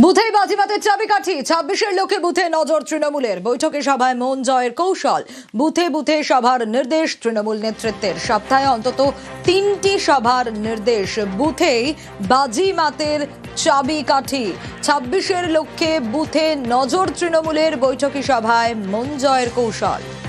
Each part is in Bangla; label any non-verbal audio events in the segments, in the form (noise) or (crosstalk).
বুথে বাজিমাতের চাবিকাঠি, ছাব্বিশের লোকে বুথে নজর তৃণমূলের। বৈঠকে সভায় মন জয়ের কৌশল। বুথে বুথে সভার নির্দেশ তৃণমূল নেতৃত্বের। সপ্তাহে অন্তত তিনটি সভার নির্দেশ। বুথেই বাজিমাতের চাবিকাঠি। ছাব্বিশের লক্ষ্যে বুথে নজর তৃণমূলের বৈঠকি সভায় মন জয়ের কৌশল।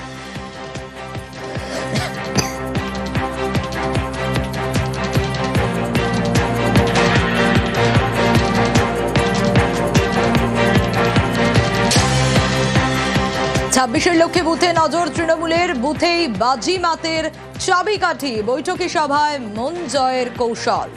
ছাব্বিশের লক্ষ্যে বুথে নজর তৃণমূলের, বুথেই বাজি মাতের চাবিকাঠি। বৈঠকি সভায় মন জয়ের কৌশল।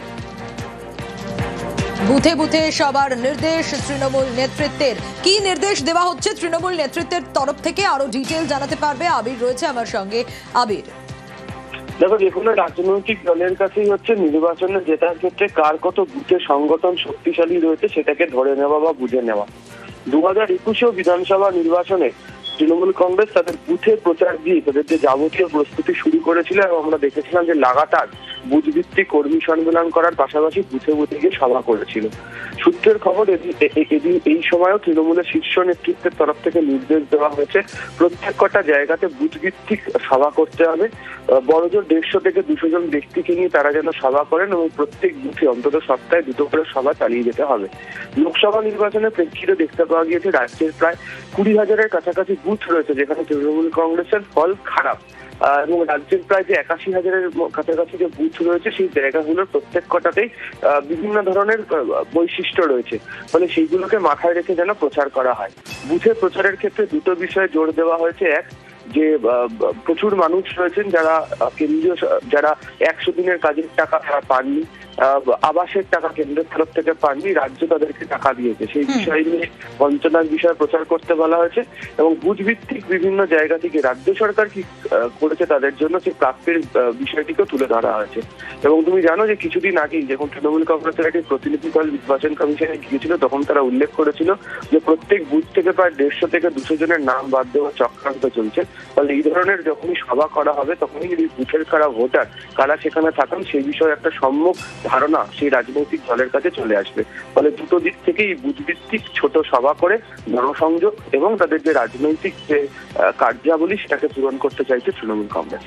বুথে বুথে সবার নির্দেশ তৃণমূল নেতৃত্বের। কি নির্দেশ দেওয়া হচ্ছে তৃণমূল নেতৃত্বের তরফ থেকে? আরও ডিটেল জানাতে পারবে আবির, রয়েছে আমার সঙ্গে আবির। দেখো, যে কোনো রাজনৈতিক দলের কাছেই হচ্ছে নির্বাচনে জেতার ক্ষেত্রে কার কত বুথের সংগঠন শক্তিশালী রয়েছে সেটাকে ধরে নেওয়া বা বুঝে নেওয়া। দু হাজার একুশেও বিধানসভা নির্বাচনে তৃণমূল কংগ্রেস তাদের বুথে প্রচার দিয়ে তাদের যে যাবতীয় প্রস্তুতি শুরু করেছিল এবং আমরা দেখেছিলাম যে লাগাতার বুথ ভিত্তিক কর্মী সম্মেলন করার পাশাপাশি বুথে বুথে গিয়ে সভা করেছিল। সূত্রের খবর এদিন এই সময়ও তৃণমূলের শীর্ষ নেতৃত্বের তরফ থেকে নির্দেশ দেওয়া হয়েছে, প্রত্যেক কটা জায়গাতে বুথ ভিত্তিক সভা করতে হবে। বড়জোর দেড়শো থেকে দুশো জন ব্যক্তিকে নিয়ে তারা যেন সভা করেন এবং প্রত্যেক বুথে অন্তত সপ্তাহে দুটো করে সভা চালিয়ে যেতে হবে। লোকসভা নির্বাচনের প্রেক্ষিতে দেখতে পাওয়া গিয়েছে, রাজ্যের প্রায় কুড়ি হাজারের কাছাকাছি বুথ রয়েছে যেখানে তৃণমূল কংগ্রেসের ফল খারাপ। এবং রাজ্যের প্রায় যে একাশি হাজারের কাছাকাছি যে বুথ রয়েছে, সেই জায়গাগুলোর প্রত্যেক কটাতেই বিভিন্ন ধরনের বৈশিষ্ট্য রয়েছে। ফলে সেইগুলোকে মাথায় রেখে যেন প্রচার করা হয়। বুথে প্রচারের ক্ষেত্রে দুটো বিষয়ে জোর দেওয়া হয়েছে। এক, যে প্রচুর মানুষ রয়েছেন যারা কেন্দ্রীয় যারা একশো দিনের কাজের টাকা তারা পাননি। আবাসের টাকা কেন্দ্রের তরফ থেকে পাননি রাজ্য তাদেরকে টাকা দিয়েছে। সেই বিষয় নিয়ে বঞ্চনার বিষয়ে প্রচার করতে বলা হয়েছে এবং বুথ ভিত্তিক বিভিন্ন জায়গা থেকে রাজ্য সরকার কি করেছে তাদের জন্য সেই প্রাপ্যের আহ, বিষয়টিকেও তুলে ধরা হয়েছে। এবং তুমি জানো যে কিছুদিন আগেই যখন তৃণমূল কংগ্রেসের একটি প্রতিনিধি দল নির্বাচন কমিশনে গিয়েছিল তখন তারা উল্লেখ করেছিল যে প্রত্যেক বুথ থেকে প্রায় দেড়শো থেকে দুশো জনের নাম বাদ দেওয়ার চক্রান্ত চলছে। ফলে এই ধরনের যখনই সভা করা হবে তখনই যদি বুথের কারা ভোটার কারা সেখানে থাকেন সেই বিষয়ে একটা সম্যক ধারণা সেই রাজনৈতিক দলের কাছে চলে আসবে। ফলে দুটো দিক থেকেই বুধভিত্তিক ছোট সভা করে জনসংযোগ এবং তাদের যে রাজনৈতিক যে কার্যাবলী সেটাকে পূরণ করতে চাইছে তৃণমূল কংগ্রেস।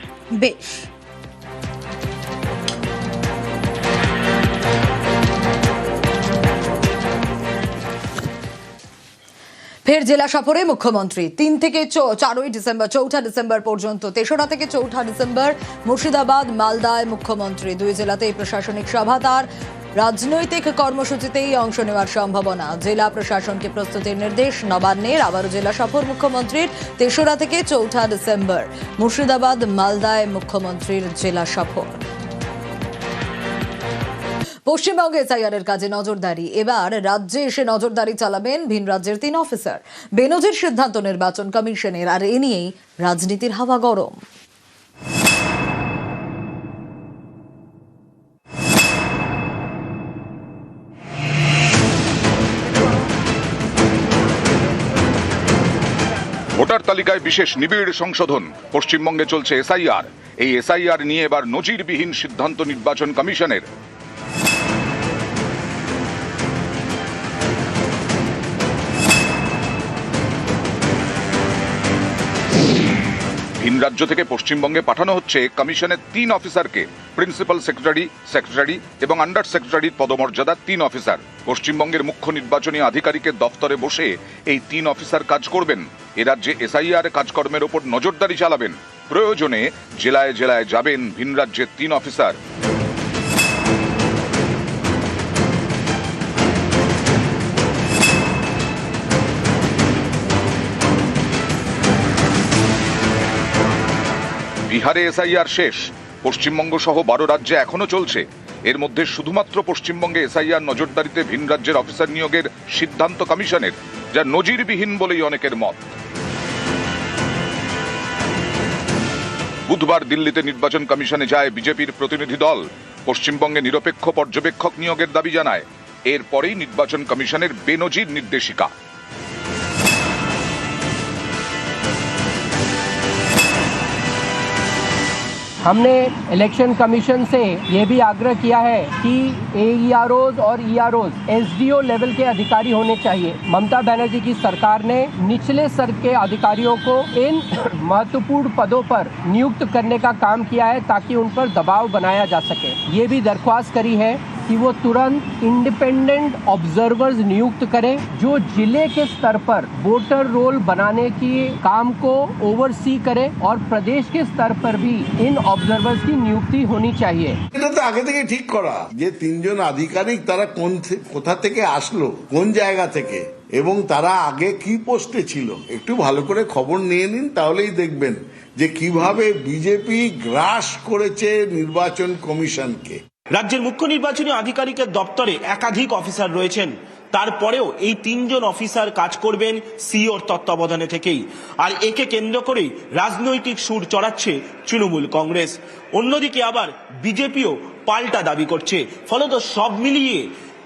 ফের জেলা সফরে মুখ্যমন্ত্রী। তিন থেকে চারই ডিসেম্বর, চৌঠা ডিসেম্বর পর্যন্ত, তেসরা থেকে চৌঠা ডিসেম্বর মুর্শিদাবাদ, মালদায় মুখ্যমন্ত্রী। দুই জেলাতেই প্রশাসনিক সভা তার। রাজনৈতিক কর্মসূচিতেই অংশ নেওয়ার সম্ভাবনা। জেলা প্রশাসনকে প্রস্তুতির নির্দেশ নবান্নের, আবারও জেলা সফর মুখ্যমন্ত্রীর, তেসরা থেকে চৌঠা ডিসেম্বর মুর্শিদাবাদ, মালদায় মুখ্যমন্ত্রীর জেলা সফর। পশ্চিমবঙ্গে এসআইআর এর কাজে নজরদারি। এবার রাজ্যে এসে নজরদারি চালাবেন ভিন রাজ্যের তিন অফিসার বেনজির সিদ্ধান্ত নির্বাচন কমিশনের, আর এ নিয়েই রাজনীতির হাওয়া গরম। ভোটার তালিকায় বিশেষ নিবিড় সংশোধন। পশ্চিমবঙ্গে চলছে এসআইআর। এই এসআইআর নিয়ে এবার নজিরবিহীন সিদ্ধান্ত নির্বাচন কমিশনের। রাজ্য থেকে পশ্চিমবঙ্গে পাঠানো হচ্ছে কমিশনের তিন অফিসারকে, প্রিন্সিপাল সেক্রেটারি সেক্রেটারি এবং আন্ডার সেক্রেটারির পদমর্যাদা তিন অফিসার। পশ্চিমবঙ্গের মুখ্য নির্বাচনী আধিকারিকের দফতরে বসে এই তিন অফিসার কাজ করবেন। এ রাজ্যে এসআইআর কাজকর্মের ওপর নজরদারি চালাবেন। প্রয়োজনে জেলায় জেলায় যাবেন ভিন রাজ্যের তিন অফিসার। বিহারে এসআইআর শেষ। পশ্চিমবঙ্গ সহ বারো রাজ্যে এখনও চলছে। এর মধ্যে শুধুমাত্র পশ্চিমবঙ্গে এসআইআর নজরদারিতে ভিন রাজ্যের অফিসার নিয়োগের সিদ্ধান্ত কমিশনের, যা নজিরবিহীন বলেই অনেকের মত। বুধবার দিল্লিতে নির্বাচন কমিশনে যায় বিজেপির প্রতিনিধি দল। পশ্চিমবঙ্গে নিরপেক্ষ পর্যবেক্ষক নিয়োগের দাবি জানায়। এরপরেই নির্বাচন কমিশনের বেনজির নির্দেশিকা। हमने इलेक्शन कमीशन से ये भी आग्रह किया है कि ए और ई एसडीओ लेवल के अधिकारी होने चाहिए। ममता बनर्जी की सरकार ने निचले स्तर के अधिकारियों को इन (coughs) महत्वपूर्ण पदों पर नियुक्त करने का काम किया है ताकि उन पर दबाव बनाया जा सके। ये भी दरख्वास्त करी है कि वो तुरंत इंडिपेंडेंट ऑब्जर्वर्स नियुक्त करें जो जिले के स्तर पर वोटर रोल बनाने की काम को ओवरसी करें और प्रदेश के स्तर पर भी इन ऑब्जर्वर्स की नियुक्ति होनी चाहिए এটা তো আগে থেকে ঠিক করা যে তিনজন আধিকারিক তারা কোন থে- কোথা থেকে আসলো কোন জায়গা থেকে এবং তারা আগে কি পোস্টে ছিল একটু ভালো করে খবর নিয়ে নিন তাহলেই দেখবেন যে কিভাবে বিজেপি গ্রাস করেছে নির্বাচন কমিশনকে রাজ্যের মুখ্য নির্বাচনী আধিকারিকের দপ্তরে একাধিক অফিসার রয়েছেন। তারপরেও এই তিনজন অফিসার কাজ করবেন সিওর তত্ত্বাবধানে থেকেই। আর একে কেন্দ্র করেই রাজনৈতিক সুর চড়াচ্ছে তৃণমূল কংগ্রেস। অন্যদিকে আবার বিজেপিও পাল্টা দাবি করছে। ফলত সব মিলিয়ে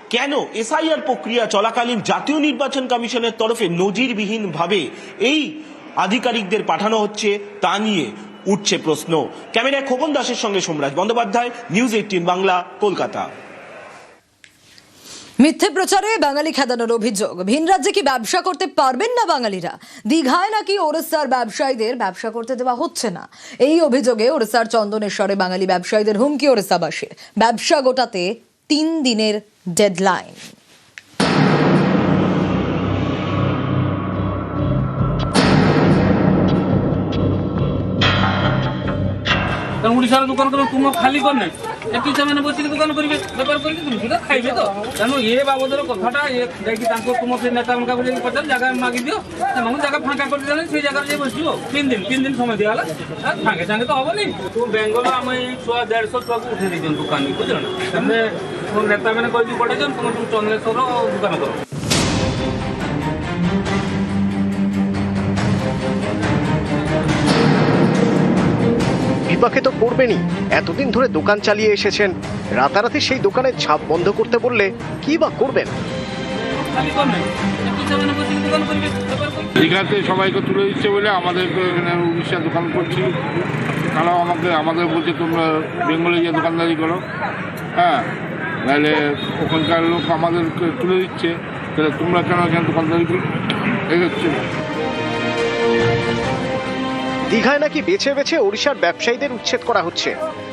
কেন এসআইআর প্রক্রিয়া চলাকালীন জাতীয় নির্বাচন কমিশনের তরফে নজিরবিহীনভাবে এই আধিকারিকদের পাঠানো হচ্ছে তা নিয়ে উঠছে প্রশ্ন। ক্যামেরায় খোকন দাসের সঙ্গে সোমরাজ বন্দ্যোপাধ্যায়, নিউজ এইটিন বাংলা, কলকাতা। মিথ্যে প্রচারে বাঙালি খেদানোর অভিযোগ। ভিন রাজ্যে কি ব্যবসা করতে পারবেন না বাঙালিরা? দীঘায় নাকি ওড়িশার ব্যবসায়ীদের ব্যবসা করতে দেওয়া হচ্ছে না? এই অভিযোগে ওড়িশার চন্দনেশ্বরে বাঙালি ব্যবসায়ীদের হুমকি ওড়িশাবাসীর। ব্যবসা গোটাতে তিন দিনের ডেডলাইন। ଓଡ଼ିଶାର ଦୋକାନ କର ତୁମ ଖାଲି କରିନେ ଏଠି ସେମାନେ ବସିକି ଦୋକାନ କରିବେ ବେପାର କରିକି ତୁମ ସୁଦ୍ଧା ଖାଇବେ ତ ତେଣୁ ଏ ବାବଦର କଥାଟା ଏ ଯାଇକି ତାଙ୍କ ତୁମ ସେ ନେତାମାନଙ୍କୁ ଯାଇକି ପଚାର ଜାଗା ମାଗିଦିଅ ସେମାନଙ୍କୁ ଜାଗା ଫାଙ୍କା କରିଦେଲେ ସେଇ ଜାଗାରେ ଯାଇ ବସିବ ତିନି ଦିନ ତିନି ଦିନ ସମୟ ଦିଆଗଲା ଆଉ ସାଙ୍ଗେ ସାଙ୍ଗେ ତ ହବନି ତୁମ ବେଙ୍ଗଲ ଆମେ ଏଇ ଛୁଆ ଦେଢ଼ଶହ ଛୁଆକୁ ଉଠେଇ ଦେଇଛନ୍ତି ଦୋକାନକୁ ବୁଝିଲ ନା ତେବେ ତୁମ ନେତାମାନେ କହିକି ପଠେଇଛନ୍ତି ତୁମ ତୁମ ଚନ୍ଦ୍ରେଶ୍ୱର ଦୋକାନ କର বিপাকে তো পড়বেনই। এতদিন ধরে দোকান চালিয়ে এসেছেন। রাতারাতি সেই দোকানের ছাপ বন্ধ করতে বললে কি বা করবেন? দীঘাতে সবাইকে তুলে দিচ্ছে বলে আমাদের উড়িষ্যা দোকান করছি। তারাও আমাকে, আমাদের বলছে তোমরা বেঙ্গলে গিয়ে দোকানদারি করো। হ্যাঁ নাহলে ওখানকার লোক আমাদেরকে তুলে দিচ্ছে। তাহলে তোমরা কেন এখানে দোকানদারি করো? এই হচ্ছে। দীঘায় নাকি বেছে বেছে ওড়িশার ব্যবসায়ীদের উচ্ছেদ করা হচ্ছে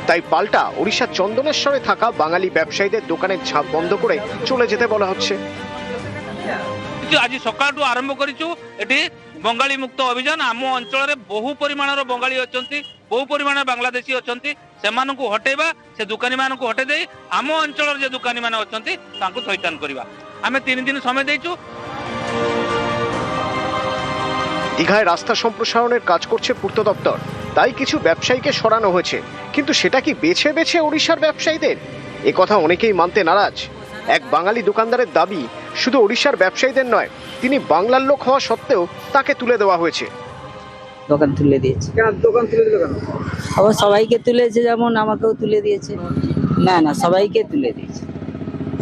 তাই পাল্টা ওড়িশার চন্দনেশ্বরে থাকা বাঙালি ব্যবসায়ীদের দোকানের ঝাঁপ বন্ধ করে চলে যেতে বলা হচ্ছে ଆଜି ସକାଳଠୁ ଆରମ୍ଭ କରିଛୁ ଏଠି ବଙ୍ଗାଳୀ ମୁକ୍ତ ଅଭିଯାନ ଆମ ଅଞ୍ଚଳରେ ବହୁ ପରିମାଣର ବଙ୍ଗାଳୀ ଅଛନ୍ତି ବହୁ ପରିମାଣର ବାଂଲାଦେଶୀ ଅଛନ୍ତି ସେମାନଙ୍କୁ ହଟେଇବା ସେ ଦୋକାନୀମାନଙ୍କୁ ହଟେଇ ଦେଇ ଆମ ଅଞ୍ଚଳର ଯେ ଦୋକାନୀମାନେ ଅଛନ୍ତି ତାଙ୍କୁ ଥଇଥାନ କରିବା ଆମେ ତିନି ଦିନ ସମୟ ଦେଇଛୁ দীঘায় রাস্তা সম্প্রসারণের কাজ করছে পূর্ত দপ্তর। তাই কিছু ব্যবসায়ীকে সরানো হয়েছে। কিন্তু সেটা কি বেছে বেছে ওড়িশার ব্যবসায়ীদের? এ কথা অনেকেই মানতে নারাজ। এক বাঙালি দোকানদারের দাবি শুধু ওড়িশার ব্যবসায়ীদের নয় তিনি বাংলার লোক হওয়া সত্ত্বেও তাকে তুলে দেওয়া হয়েছে। দোকান তুলে দিয়েছে। কেন? দোকান তুলে দিল কেন? আবার সবাইকে তুলেছে যেমন আমাকেও তুলে দিয়েছে। না না সবাইকে তুলে দিয়েছে।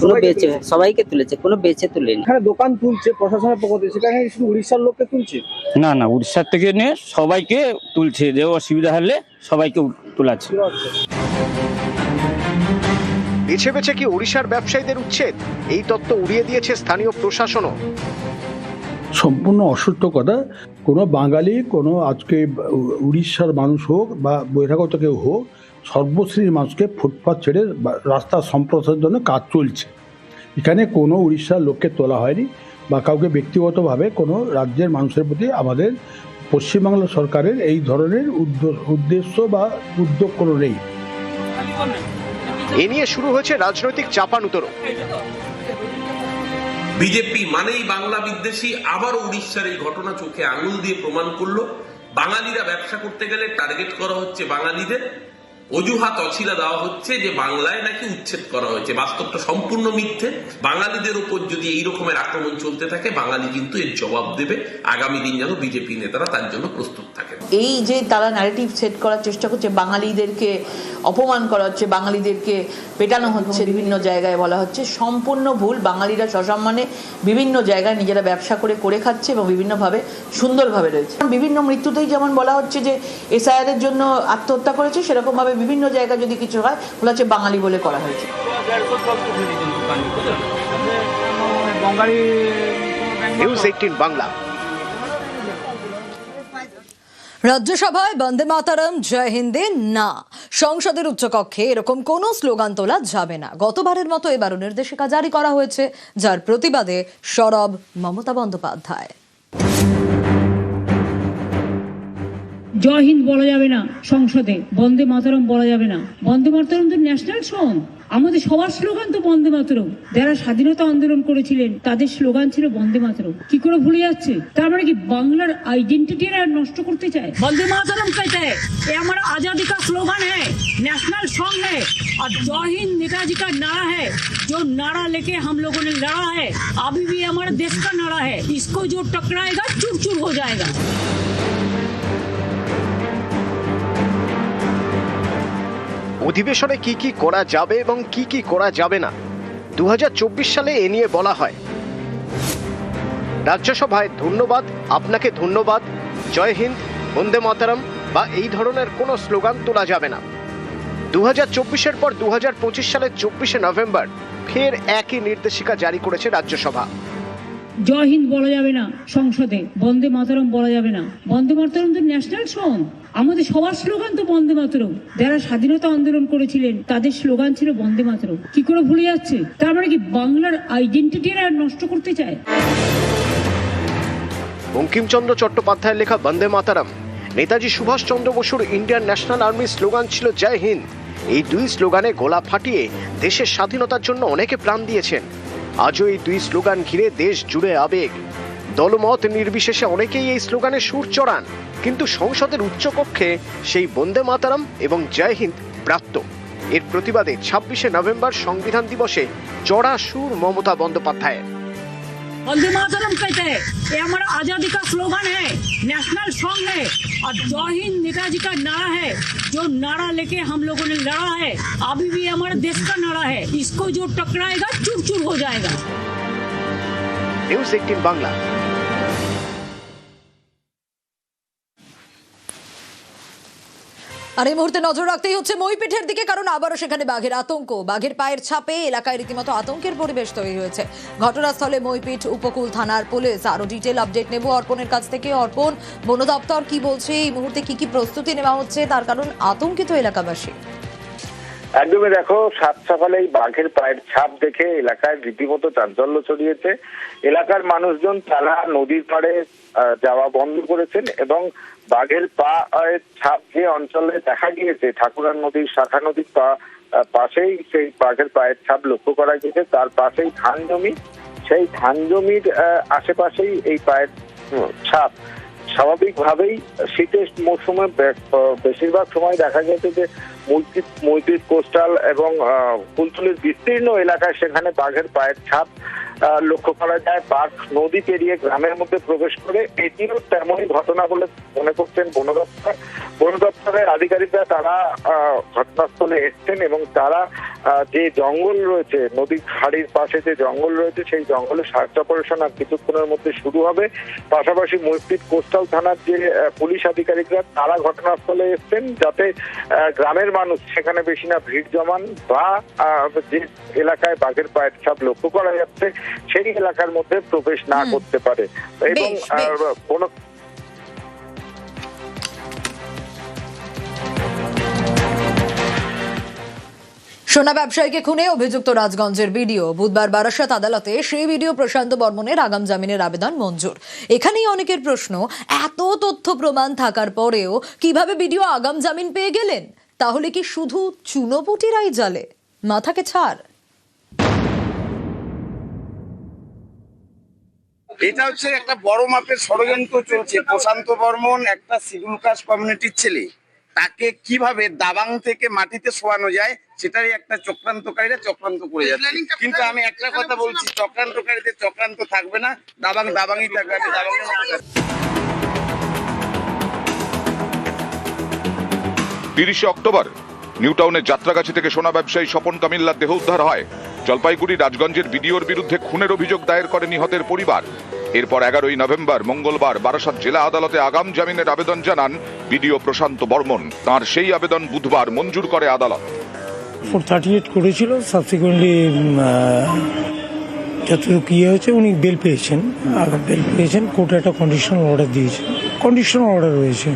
কোনো বেচে সবাইকে তুলেছে কোনো বেচে তুলেনি। এখানে দোকান তুলছে প্রশাসনের পক্ষ থেকে সেখানে শুধু উড়িষ্যার লোককে তুলছে? না না উড়িষ্যার থেকে নিয়ে সবাইকে তুলছে যে অসুবিধা হলে সবাইকে তোলাচ্ছে। বেছে বেছে কি উড়িষ্যার ব্যবসায়ীদের উচ্ছেদ? এই তত্ত্ব উড়িয়ে দিয়েছে স্থানীয় প্রশাসনও। সম্পূর্ণ অসত্য কথা। কোনো বাঙালি কোনো আজকে উড়িষ্যার মানুষ হোক বা বহিরাগত কেউ হোক সর্বশ্রেণীর মানুষকে ফুটপাথ ছেড়ে রাস্তা সম্প্রসারের জন্য কাজ চলছে। এখানে কোনো উড়িষ্যার লোককে তোলা হয়নি বা কাউকে ব্যক্তিগতভাবে কোনো রাজ্যের মানুষের প্রতি আমাদের পশ্চিমবাংলা সরকারের এই ধরনের উদ্দেশ্য বা উদ্যোগ কোনো নেই। এ নিয়ে শুরু হয়েছে রাজনৈতিক চাপানুতরও বিজেপি মানেই বাংলা বিদ্বেষী আবার উড়িষ্যার এই ঘটনা চোখে আঙুল দিয়ে প্রমাণ করল। বাঙালিরা ব্যবসা করতে গেলে টার্গেট করা হচ্ছে বাঙালিদের। অজুহাত অছিলা দেওয়া হচ্ছে যে বাংলায় নাকি উচ্ছেদ করা হয়েছে। বাস্তবটা সম্পূর্ণ মিথ্যে। বাঙালিদের উপর যদি এই রকমের আক্রমণ চলতে থাকে, বাঙালি কিন্তু এর জবাব দেবে। আগামী দিন যেন বিজেপি নেতারা তার জন্য প্রস্তুত থাকে এই যে তারা ন্যারেটিভ সেট করার চেষ্টা করছে, বাঙালিদেরকে অপমান করা হচ্ছে, বাঙালিদেরকে পেটানো হচ্ছে বিভিন্ন জায়গায় বলা হচ্ছে, সম্পূর্ণ ভুল। বাঙালিরা সসম্মানে বিভিন্ন জায়গায় নিজেরা ব্যবসা করে করে খাচ্ছে এবং বিভিন্নভাবে সুন্দরভাবে রয়েছে। বিভিন্ন মৃত্যুতেই যেমন বলা হচ্ছে যে এসআইআর এর জন্য আত্মহত্যা করেছে, সেরকমভাবে বিভিন্ন জায়গায় যদি কিছু হয় বলা হচ্ছে বাঙালি বলে করা হয়েছে। News eighteen Bangla. রাজ্যসভায় বন্দে মাতারম জয় হিন্দে না। সংসদের উচ্চকক্ষে এরকম কোনো স্লোগান তোলা যাবে না। গতবারের মতো এবারও নির্দেশিকা জারি করা হয়েছে যার প্রতিবাদে সরব মমতা বন্দ্যোপাধ্যায়। জয় হিন্দ বলা যাবে না সংসদে, বন্দে মাতরম বলা যাবে না। বন্দে মাতরম তো ন্যাশনাল সং আমাদের সবার স্লোগান তো বন্দে মাতরম। যারা স্বাধীনতা আন্দোলন করেছিলেন, তাদের স্লোগান ছিল বন্দে মাতরম। কি করে ভুলে যাচ্ছে? তার মানে কি বাংলার আইডেন্টিটি নষ্ট করতে চায়? বন্দে মাতরম कहते हैं ये हमारा आजादी slogan slogan national song song Jai Hind Netaji কা নারা হ্যাঁ नारा है जो नारा लेके हम लोगों ने लड़ा है अभी भी हमारे देश का नारा है इसको অধিবেশনে কি কি করা যাবে এবং কি কি করা যাবে না? দু হাজার চব্বিশ সালে এ নিয়ে বলা হয়। রাজ্যসভায় ধন্যবাদ, আপনাকে ধন্যবাদ, জয় হিন্দ, বন্দে মাতারম বা এই ধরনের কোনো স্লোগান তোলা যাবে না। দু হাজার চব্বিশের পর দু হাজার পঁচিশ সালের চব্বিশে নভেম্বর ফের একই নির্দেশিকা জারি করেছে রাজ্যসভা। জয় হিন্দ বলা যাবে না সংসদে, বন্দে মাতরম বলা যাবে না। বন্দে মাতরম তো ন্যাশনাল সং। আমাদের সবার স্লোগান তো বন্দে মাতরম। যারা স্বাধীনতা আন্দোলন করেছিলেন, তাদের স্লোগান ছিল বন্দে মাতরম। কি করে ভুলে যাচ্ছে? তার মানে কি বাংলার আইডেন্টিটি আর নষ্ট করতে চায়? বঙ্কিমচন্দ্র চট্টোপাধ্যায়ের লেখা বন্দে মাতারাম, নেতাজি সুভাষচন্দ্র বসুর ইন্ডিয়ান ন্যাশনাল আর্মির স্লোগান ছিল জয় হিন্দ। এই দুই স্লোগানে গোলা ফাটিয়ে দেশের স্বাধীনতার জন্য অনেকে প্রাণ দিয়েছেন। আজও এই দুই স্লোগান ঘিরে দেশ জুড়ে আবেগ। দলমত নির্বিশেষে অনেকেই এই স্লোগানে সুর চড়ান, কিন্তু সংসদের উচ্চকক্ষে সেই বন্দে মাতারাম এবং জয় হিন্দ প্রাপ্ত। এর প্রতিবাদে ছাব্বিশে নভেম্বর সংবিধান দিবসে চড়া সুর মমতা বন্দ্যোপাধ্যায়ের। वंदे मातरम कहते हैं ये हमारा आज़ादी का स्लोगन है नेशनल सॉन्ग है और जो हिंद नेताजी का नारा है जो नारा लेके हम लोगों ने लड़ा है। अभी भी हमारे देश का नारा है। इसको जो टकराएगा चूर चूर हो जाएगा। न्यूज़ एटीन बांग्ला আর এই মুহূর্তে নজর রাখতেই হচ্ছে মইপিঠের দিকে, কারণ আবারও সেখানে বাঘের আতঙ্ক। বাঘের পায়ের ছাপে এলাকায় রীতিমতো আতঙ্কের পরিবেশ তৈরি হয়েছে। ঘটনাস্থলে মইপিঠ উপকূল থানার পুলিশ। আরও ডিটেল আপডেট নেব অর্পণের কাছ থেকে। অর্পণ বন দপ্তর কি বলছে? এই মুহূর্তে কি কি প্রস্তুতি নেওয়া হচ্ছে? তার কারণ আতঙ্কিত এলাকাবাসী। একদমই দেখো, সাত সকালে এই বাঘের পায়ের ছাপ দেখে এলাকায় রীতিমতো চাঞ্চল্য ছড়িয়েছে। এলাকার মানুষজন তারা নদীর পাড়ে যাওয়া বন্ধ করেছেন এবং বাঘের পা ছাপ যে অঞ্চলে দেখা গিয়েছে ঠাকুরার নদীর শাখা নদীর পা পাশেই সেই বাঘের পায়ের ছাপ লক্ষ্য করা গেছে তার পাশেই ধান জমি। সেই ধান জমির আশেপাশেই এই পায়ের ছাপ। স্বাভাবিকভাবেই শীতের মৌসুমে বেশিরভাগ সময় দেখা গেছে যে মৈত্রী কোস্টাল এবং ফুলতলির বিস্তীর্ণ এলাকায় সেখানে বাঘের পায়ের ছাপ লক্ষ্য করা যায় বাঘ নদী পেরিয়ে গ্রামের মধ্যে প্রবেশ করে এটিও তেমনই ঘটনা বলে মনে করছেন বন দপ্তর। বন দপ্তরের আধিকারিকরা তারা ঘটনাস্থলে এসছেন এবং তারা যে জঙ্গল রয়েছে, নদীর খাড়ির পাশে যে জঙ্গল রয়েছে, সেই জঙ্গলে সার্চ অপারেশন আর কিছুক্ষণের মধ্যে শুরু হবে। পাশাপাশি মসজিদ কোস্টাল থানার যে পুলিশ আধিকারিকরা, তারা ঘটনাস্থলে এসছেন যাতে গ্রামের মানুষ সেখানে বেশি না ভিড় জমান বা যে এলাকায় বাঘের পায়ের ছাপ লক্ষ্য করা যাচ্ছে সেই এলাকার মধ্যে প্রবেশ না করতে পারে। এবং। কোনো সোনা ব্যবসায়ীকে খুনে অভিযুক্ত রাজগঞ্জের ভিডিও বুধবার বারাসাত আদালতে সেই ভিডিও প্রশান্ত বর্মনের আগাম জামিনের আবেদন মঞ্জুর। এখানেই অনেকের প্রশ্ন এত তথ্য প্রমাণ থাকার পরেও কীভাবে ভিডিও আগাম জামিন পেয়ে গেলেন? তাহলে কি শুধু চুনোপুটিরাই জালে মাথাকে ছাড়। এটা হচ্ছে একটা বড় মাপের ষড়যন্ত্র চলছে। প্রশান্ত বর্মন একটা শিডিউল কাস্ট কমিউনিটির ছেলে। তাকে কীভাবে দাবাং থেকে মাটিতে শোয়ানো যায় সেটাই একটা চক্রান্তকারীরা চক্রান্ত করে যাচ্ছে। কিন্তু আমি একটা কথা বলছি চক্রান্তকারীদের চক্রান্ত থাকবে না দাবাং দাবাংই থাকবে। আমি কাজ তিরিশে অক্টোবর নিউটাউনের যাত্রাগাছি থেকে সোনা ব্যবসায়ী স্বপন কামিল্লার দেহ উদ্ধার হয়। জলপাইগুড়ি রাজগঞ্জের বিডিওর বিরুদ্ধে খুনের অভিযোগ দায়ের করে নিহতের পরিবার। এরপর এগারোই নভেম্বর মঙ্গলবার বারাসাত জেলা আদালতে আগাম জামিনের আবেদন জানান বিডিও প্রশান্ত বর্মন। তার সেই আবেদন বুধবার মঞ্জুর করে আদালত। ফোর থার্টি এইট করেছিল সাবসিকুয়েন্টলি যতটুকু ইয়ে হয়েছে উনি বেল পেয়েছেন আর বেল পেয়েছেন কোর্টে একটা কন্ডিশনাল অর্ডার দিয়েছে। কন্ডিশনাল অর্ডার রয়েছে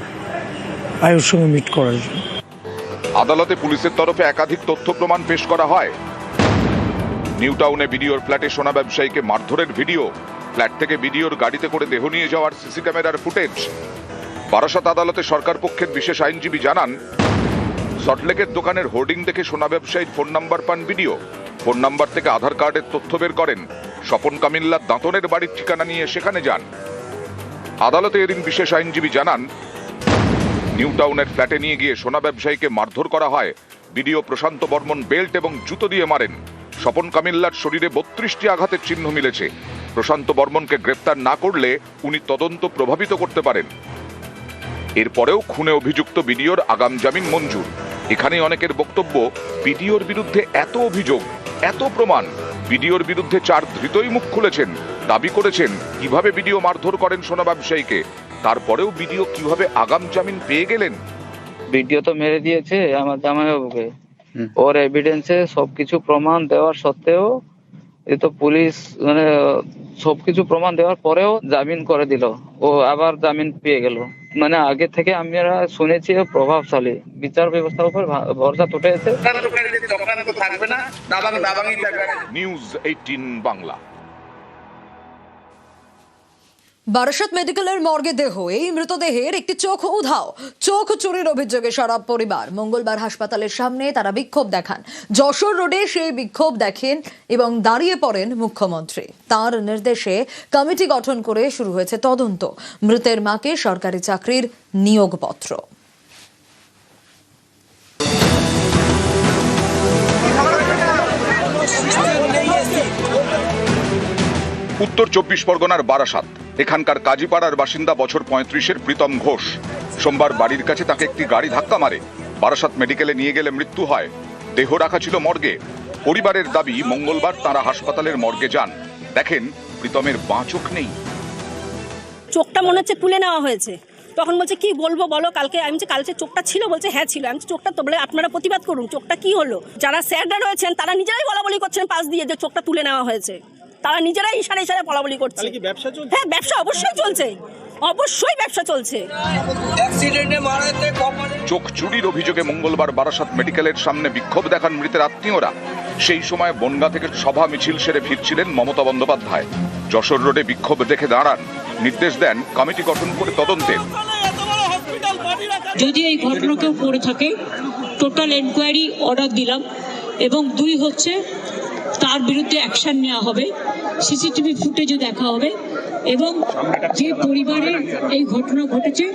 আয়ুর সঙ্গে মিট করার জন্য। আদালতে পুলিশের তরফে একাধিক তথ্য প্রমাণ পেশ করা হয়। নিউ টাউনে বিডিওর ফ্ল্যাটে সোনা ব্যবসায়ীকে মারধরের ভিডিও। ফ্ল্যাট থেকে বিডিওর গাড়িতে করে দেহ নিয়ে যাওয়ার সিসি ক্যামেরার ফুটেজ। বারাসাত আদালতে সরকার পক্ষের বিশেষ আইনজীবী জানান সল্টলেকের দোকানের হোর্ডিং দেখে সোনা ব্যবসায়ীর ফোন নাম্বার পান বিডিও। ফোন নাম্বার থেকে আধার কার্ডের তথ্য বের করেন। স্বপন কামিল্লার দাঁতনের বাড়ির ঠিকানা নিয়ে সেখানে যান। আদালতে এদিন বিশেষ আইনজীবী জানান, নিউ টাউনের ফ্ল্যাটে নিয়ে গিয়ে সোনা ব্যবসায়ীকে মারধর করা হয়। বিডিও প্রশান্ত বর্মন বেল্ট এবং জুতো দিয়ে মারেন। স্বপন কামিল্লার শরীরে বত্রিশটি আঘাতের চিহ্ন মিলেছে। প্রশান্ত বর্মনকে গ্রেপ্তার না করলে উনি তদন্ত প্রভাবিত করতে পারেন। এরপরেও খুনে অভিযুক্ত বিডিওর আগাম জামিন মঞ্জুর। এখানে অনেকের বক্তব্য, বিডিওর বিরুদ্ধে এত অভিযোগ, এত প্রমাণ। বিডিওর বিরুদ্ধে চার ধৃতই মুখ খুলেছেন, দাবি করেছেন, কীভাবে বিডিও মারধর করেন সোনা ব্যবসায়ীকে তারপরেও বিডিও কীভাবে আগাম জামিন পেয়ে গেলেন? বিডিও তো মেরে দিয়েছে, আমার জামাইবাবুকে। ওর এভিডেন্সে সবকিছু প্রমাণ দেওয়ার সত্ত্বেও এ তো পুলিশ মানে সবকিছু প্রমাণ দেওয়ার পরেও জামিন করে দিল। ও আবার জামিন পেয়ে গেল। মানে আগে থেকে আমরা শুনেছি ও প্রভাবশালী। বিচার ব্যবস্থার উপর ভা- ভরসা তুটে এসে নিউজ এইটিন বাংলা। বারাসাত মেডিকেলের মর্গে দেহ। এই মৃতদেহের একটি চোখ উধাও। চোখ চুরির অভিযোগে সরব পরিবার মঙ্গলবার হাসপাতালের সামনে তারা বিক্ষোভ দেখান। যশোর রোডে সেই বিক্ষোভ দেখেন এবং দাঁড়িয়ে পড়েন মুখ্যমন্ত্রী। তার নির্দেশে কমিটি গঠন করে শুরু হয়েছে তদন্ত। মৃতের মাকে সরকারি চাকরির নিয়োগপত্র। উত্তর চব্বিশ পরগনার বারাসাত। এখানকার কাজীপাড়ার বাসিন্দা বছর পঁয়ত্রিশের প্রীতম ঘোষ। সোমবার বাড়ির কাছে তাকে একটি গাড়ি ধাক্কা মারে। বারাসাত মেডিকেলে নিয়ে গেলে মৃত্যু হয়। দেহ রাখা ছিল মর্গে। পরিবারের দাবি, মঙ্গলবার তারা হাসপাতালের মর্গে যান। দেখেন, প্রীতমের বাঁ চোখ নেই। চোখটা মনে হচ্ছে তুলে নেওয়া হয়েছে। তখন বলছে, কি বলব বলো? কালকে আমি বলছি কালকে চোখটা ছিল, বলছে হ্যাঁ ছিল। আমি চোখটা তো বলে আপনারা প্রতিবাদ করুন, চোখটা কি হলো? যারা স্যাররা রয়েছেন, তারা নিজেরাই বলা বলি করছেন পাশ দিয়ে যে চোখটা তুলে নেওয়া হয়েছে। তারা নিজেরাই ইশারা ইশারা বলা বলি করছে ব্যবসা হ্যাঁ ব্যবসা অবশ্যই চলছে। অবশ্যই ব্যবসা চলছে। চোখ চুরির অভিযোগে মঙ্গলবার বারাসাত মেডিকেলের সামনে বিক্ষোভ দেখান মৃতের আত্মীয়রা। সেই সময় বনগা থেকে সভা মিছিল সেরে ফিরছিলেন মমতা বন্দ্যোপাধ্যায়। যশোর রোডে বিক্ষোভ দেখে দাঁড়ান। নির্দেশ দেন কমিটি গঠন করে তদন্তের যদি এই ঘটনা কেউ করে থাকে টোটাল এনকোয়ারি অর্ডার দিলাম এবং দুই হচ্ছে তার বিরুদ্ধে অ্যাকশন নেওয়া হবে। সিসিটিভি ফুটেজও দেখা হবে এবং যে পরিবারের এই ঘটনা ঘটেছে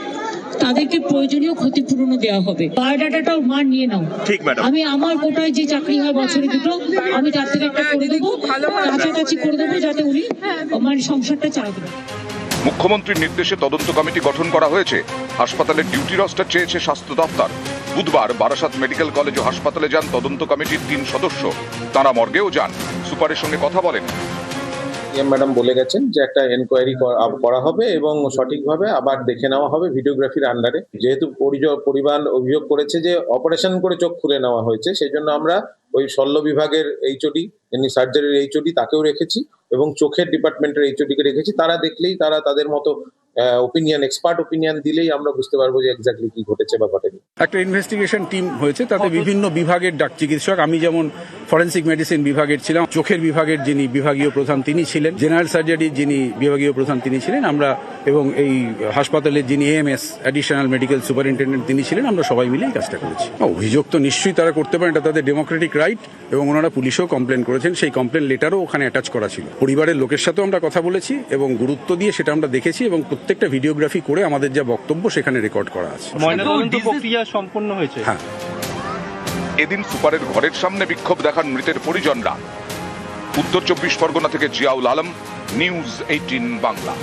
তাদেরকে প্রয়োজনীয় ক্ষতিপূরণও দেওয়া হবে। বায়োডাটাটাও মান নিয়ে নাও। ঠিক ম্যাডাম আমি আমার কোটায় যে চাকরি হয় বছরে দুটো আমি তার থেকে একটা করে দেবো কাছাকাছি করে দেবো যাতে উনি মানে সংসারটা চালাতে পারেন মুখ্যমন্ত্রীর নির্দেশে তদন্ত কমিটি গঠন করা হয়েছে। হাসপাতালের ডিউটি রস্টার চেয়েছে স্বাস্থ্য দপ্তর। বুধবার বারাসাত মেডিকেল কলেজ ও হাসপাতালে যান তদন্ত কমিটির তিন সদস্য। তারা মর্গেও যান। সুপারের সঙ্গে কথা বলেন। এম ম্যাডাম বলে গেছেন যে একটা এনকোয়ারি করা হবে এবং সঠিকভাবে আবার দেখে নেওয়া হবে ভিডিওগ্রাফির আন্ডারে। যেহেতু পরিবার অভিযোগ করেছে যে অপারেশন করে চোখ খুলে নেওয়া হয়েছে সেই জন্য আমরা ওই শল্য বিভাগের এইচওডি যিনি সার্জারির এইচওডি তাকেও রেখেছি এবং চোখের ডিপার্টমেন্টের এইচওডিকে রেখেছি। তারা দেখলেই তারা তাদের মতো ওপিনিয়ন এক্সপার্ট ওপিনিয়ন দিলেই আমরা বুঝতে পারব যে এক্স্যাক্টলি কি ঘটেছে বা ঘটেনি। একটা ইনভেস্টিগেশন টিম হয়েছে, তাতে বিভিন্ন বিভাগের ডাক চিকিৎসক, আমি যেমন ফরেন্সিক মেডিসিন বিভাগের ছিলাম, চোখের বিভাগের যিনি বিভাগীয় প্রধান তিনি ছিলেন জেনারেল সার্জারির যিনি বিভাগীয় প্রধান তিনি ছিলেন, আমরা এবং এই হাসপাতালের যিনি এএমএস অ্যাডিশনাল মেডিকেল সুপারিনটেন্ডেন্ট তিনি ছিলেন, আমরা সবাই মিলেই কাজটা করেছি। অভিযোগ তো নিশ্চয়ই তারা করতে পারেন, এটা তাদের ডেমোক্রেটিক রাইট এবং ওনারা পুলিশেও কমপ্লেন করেছেন, সেই কমপ্লেন লেটারও ওখানে অ্যাটাচ করা ছিল। পরিবারের লোকের সাথেও আমরা কথা বলেছি, এবং গুরুত্ব দিয়ে সেটা আমরা দেখেছি, এবং প্রত্যেকটা ভিডিওগ্রাফি করে আমাদের যা বক্তব্য সেখানে রেকর্ড করা আছে। ময়নাতদন্ত প্রক্রিয়া সম্পন্ন হয়েছে। হ্যাঁ। এদিন সুপারের ঘরের সামনে বিক্ষোভ দেখান মৃতের পরিজনরা। উত্তর চব্বিশ পরগনা থেকে জিয়াউল আলম নিউজ এইটিন বাংলা।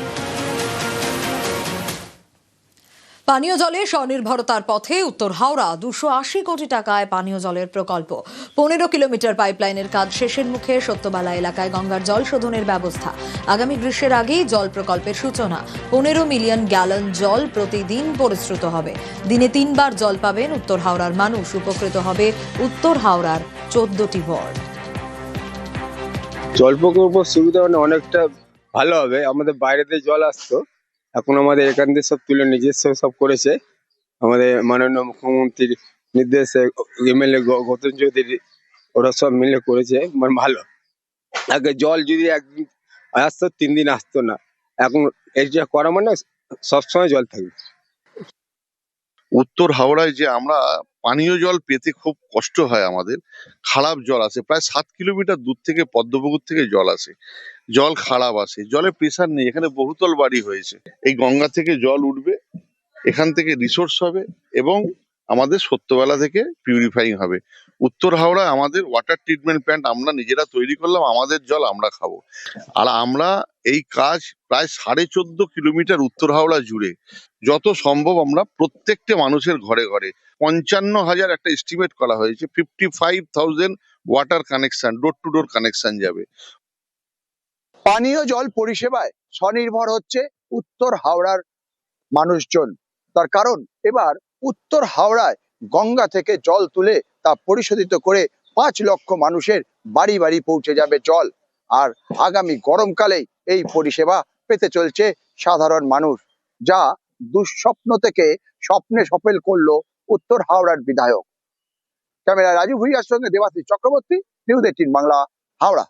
পানীয় জলে স্বনির্ভরতার পথে উত্তর হাওড়া, দুশো আশি কোটি টাকায় পানীয় জলের প্রকল্প। পনেরো কিলোমিটার পাইপলাইনের কাজ শেষের মুখে সত্যবালা এলাকায় গঙ্গার জল শোধনের ব্যবস্থা। আগামী গ্রীষ্মের আগেই জল প্রকল্পের সূচনা। পনেরো মিলিয়ন গ্যালন জল প্রতিদিন পরিশ্রুত হবে। দিনে তিনবার জল পাবেন উত্তর হাওড়ার মানুষ। উপকৃত হবে উত্তর হাওড়ার চোদ্দটি ওয়ার্ড। জল প্রকল্প সুবিধা মানে অনেকটা ভালো হবে। আমাদের বাইরে জল আসতো। এখন আমাদের এখান দিয়ে সব তুলে নিজস্ব সব করেছে। আমাদের মাননীয় মুখ্যমন্ত্রীর নির্দেশে এমএলএ গৌতম চৌধুরী, ওরা সব মিলে করেছে। মানে ভালো। আগে জল যদি একদিন আসতো, তিন দিন আসতো না। এখন এটা করা মানে সবসময় জল থাকবে। উত্তর হাওড়ায় যে আমরা পানীয় জল পেতে খুব কষ্ট হয় আমাদের। খারাপ জল আসে। প্রায় সাত কিলোমিটার দূর থেকে পদ্মপুকুর থেকে জল আসে। জল খারাপ আসে জলে প্রেশার নেই, এখানে বহুতল বাড়ি হয়েছে। এই গঙ্গা থেকে জল উঠবে, এখান থেকে রিসোর্স হবে এবং আমাদের সত্যবেলা থেকে পিউরিফাইং হবে। উত্তর হাওড়ায় আমাদের ওয়াটার ট্রিটমেন্ট প্ল্যান্ট আমরা নিজেরা তৈরি করলাম, আমাদের জল আমরা খাব। আর আমরা এই কাজ প্রায় সাড়ে চোদ্দ কিলোমিটার উত্তর হাওড়া জুড়ে, যত সম্ভব আমরা প্রত্যেকটা মানুষের ঘরে ঘরে, পঞ্চান্ন হাজার একটা এস্টিমেট করা হয়েছে fifty five thousand water connection door to door connection যাবে। পানীয় জল পরিষেবায় স্বনির্ভর হচ্ছে উত্তর হাওড়ার মানুষজন। তার কারণ, এবার উত্তর হাওড়ায় গঙ্গা থেকে জল তুলে তা পরিশোধিত করে পাঁচ লক্ষ মানুষের বাড়ি বাড়ি পৌঁছে যাবে জল। আর আগামী গরমকালেই এই পরিষেবা পেতে চলছে সাধারণ মানুষ, যা দুঃস্বপ্ন থেকে স্বপ্নে সফল করল উত্তর হাওড়ার বিধায়ক। ক্যামেরা রাজু ভুইয়ার সঙ্গে দেবাশিস চক্রবর্তী, নিউজ এইটিন বাংলা, হাওড়া।